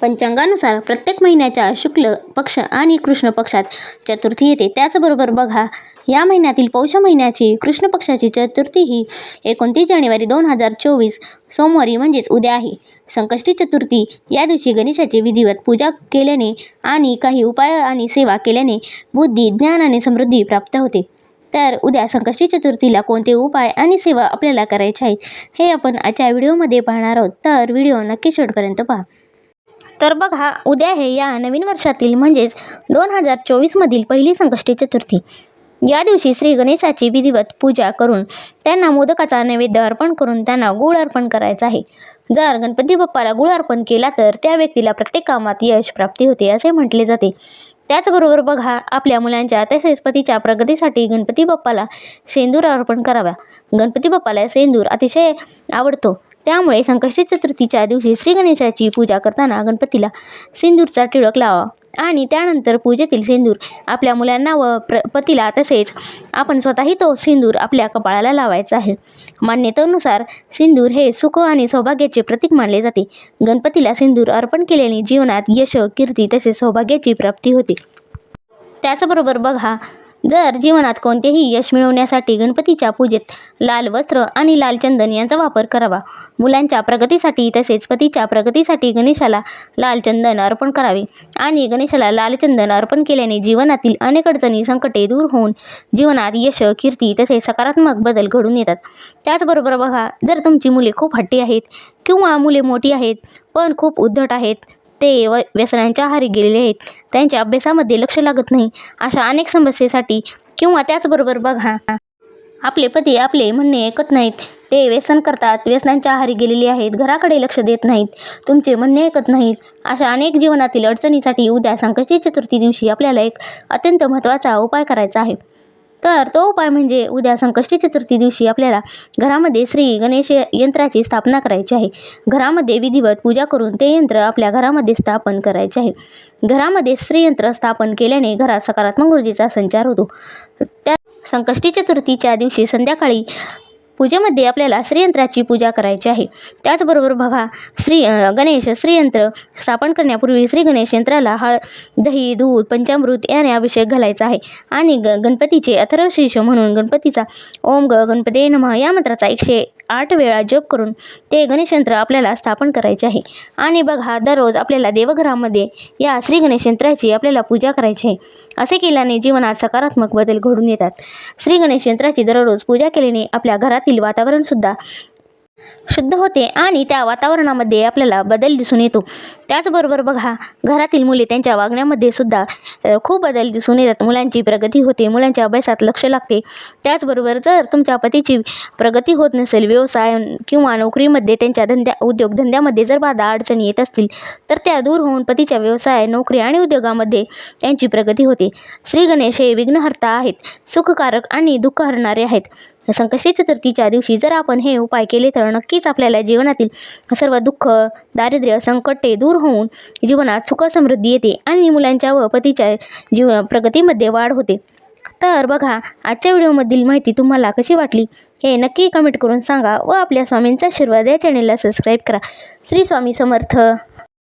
पंचांगानुसार प्रत्येक महिन्याच्या शुक्ल पक्ष आणि कृष्ण पक्षात चतुर्थी येते. त्याचबरोबर बघा या महिन्यातील पौष महिन्याची कृष्ण पक्षाची चतुर्थी ही एकोणतीस जानेवारी दोन हजार चोवीस सोमवारी म्हणजेच उद्या आहे. संकष्टी चतुर्थी या दिवशी गणेशाची विधिवत पूजा केल्याने आणि काही उपाय आणि सेवा केल्याने बुद्धी ज्ञान आणि समृद्धी प्राप्त होते. तर उद्या संकष्टी चतुर्थीला कोणते उपाय आणि सेवा आपल्याला करायच्या आहेत हे आपण आजच्या व्हिडिओमध्ये पाहणार आहोत. तर व्हिडिओ नक्की शेवटपर्यंत पहा. तर बघा उद्या हे या नवीन वर्षातील म्हणजेच दोन हजार चोवीसमधील पहिली संकष्टी चतुर्थी. या दिवशी श्री गणेशाची विधिवत पूजा करून त्यांना मोदकाचा नैवेद्य अर्पण करून त्यांना गुळ अर्पण करायचा आहे. जर गणपती बाप्पाला गुळ अर्पण केला तर त्या व्यक्तीला प्रत्येक कामात यश प्राप्ती होते असे म्हटले जाते. त्याचबरोबर बघा आपल्या मुलांच्या तसेच पतीच्या प्रगतीसाठी गणपती बाप्पाला सेंदूर अर्पण करावा. गणपती बाप्पाला सेंदूर अतिशय आवडतो. त्यामुळे संकष्टी चतुर्थीच्या दिवशी श्री गणेशाची पूजा करताना गणपतीला सिंदूरचा टिळक लावा. आणि त्यानंतर पूजेतील सिंदूर आपल्या मुलांना व प्र पतीला तसेच आपण स्वतःही तो सिंदूर आपल्या कपाळाला लावायचा आहे. मान्यतेनुसार सिंदूर हे सुख आणि सौभाग्याचे प्रतीक मानले जाते. गणपतीला सिंदूर अर्पण केल्याने जीवनात यश कीर्ती तसेच सौभाग्याची प्राप्ती होते. त्याचबरोबर बघा जर जीवनात कोणतेही यश मिळवण्यासाठी गणपतीच्या पूजेत लाल वस्त्र आणि लाल चंदन यांचा वापर करावा. मुलांच्या प्रगतीसाठी तसेच पतीच्या प्रगतीसाठी गणेशाला लाल चंदन अर्पण करावे आणि गणेशाला लाल चंदन अर्पण केल्याने जीवनातील अनेक अडचणी संकटे दूर होऊन जीवनात यश कीर्ती तसेच सकारात्मक बदल घडून येतात. त्याचबरोबर बघा जर तुमची मुले खूप हट्टी आहेत किंवा मुले मोठी आहेत पण खूप उद्धट आहेत ते व व्यसनांच्या आहारी गेलेले आहेत. त्यांच्या अभ्यासामध्ये लक्ष लागत नाही. अशा अनेक समस्येसाठी किंवा त्याचबरोबर बघा. आपले पती आपले म्हणणे ऐकत नाहीत. ते व्यसन करतात. व्यसनांच्या आहारी गेलेले आहेत. घराकडे लक्ष देत नाहीत. तुमचे म्हणणे ऐकत नाहीत. अशा अनेक जीवनातील अडचणीसाठी उद्या संकष्टी चतुर्थी दिवशी आपल्याला एक अत्यंत महत्त्वाचा उपाय करायचा आहे. तर तो उपाय म्हणजे उद्या संकष्टी चतुर्थी दिवशी आपल्याला घरामध्ये श्री गणेश यंत्राची स्थापना करायची आहे. घरामध्ये विधिवत पूजा करून ते यंत्र आपल्या घरामध्ये स्थापन करायचे आहे. घरामध्ये श्रीयंत्र स्थापन केल्याने घरात सकारात्मक ऊर्जेचा संचार होतो. त्या संकष्टी चतुर्थीच्या दिवशी संध्याकाळी पूजेमध्ये आपल्याला श्रीयंत्राची पूजा करायची आहे. त्याचबरोबर बघा श्री गणेश श्रीयंत्र स्थापन करण्यापूर्वी श्री गणेश यंत्राला हळ दही दूध पंचामृत याने अभिषेक घालायचा आहे. आणि ग गणपतीचे अथर्वशीर्ष म्हणून गणपतीचा ओम ग गणपते नमः या मंत्राचा एकशे आठ वेळा जप करून ते गणेश यंत्र आपल्याला स्थापन करायचे आहे. आणि बघा दररोज आपल्याला देवघरामध्ये या श्री गणेशयंत्राची आपल्याला पूजा करायची आहे. असे केल्याने जीवनात सकारात्मक बदल घडून येतात. श्री गणेश यंत्राची दररोज पूजा केल्याने आपल्या घरातील वातावरणसुद्धा शुद्ध होते आणि त्या वातावरणामध्ये आपल्याला बदल दिसून येतो. त्याचबरोबर बघा घरातील मुले त्यांच्या वागण्यामध्ये सुद्धा खूप बदल दिसून येतात. मुलांची प्रगती होते मुलांच्या अभ्यासात लक्ष लागते. त्याचबरोबर जर तुमच्या पतीची प्रगती होत नसेल व्यवसाय किंवा नोकरीमध्ये त्यांच्या धंद्या उद्योगधंद्यामध्ये जर बाधा अडचणी येत असतील तर त्या दूर होऊन पतीच्या व्यवसाय नोकरी आणि उद्योगामध्ये त्यांची प्रगती होते. श्री गणेश हे विघ्नहर्ता आहेत सुखकारक आणि दुःख हरणारे आहेत. संकष्टी चतुर्थीच्या दिवशी जर आपण हे उपाय केले तर नक्कीच आपल्याला जीवनातील सर्व दुःख दारिद्र्य संकटे दूर होऊन जीवनात सुख समृद्धी येते आणि मुलांच्या व पतीच्या जीव प्रगतीमध्ये वाढ होते. तर बघा आजच्या व्हिडिओमधील माहिती तुम्हाला कशी वाटली हे नक्की कमेंट करून सांगा व आपल्या स्वामींचा आशीर्वाद या चॅनेलला सबस्क्राईब करा. श्री स्वामी समर्थ.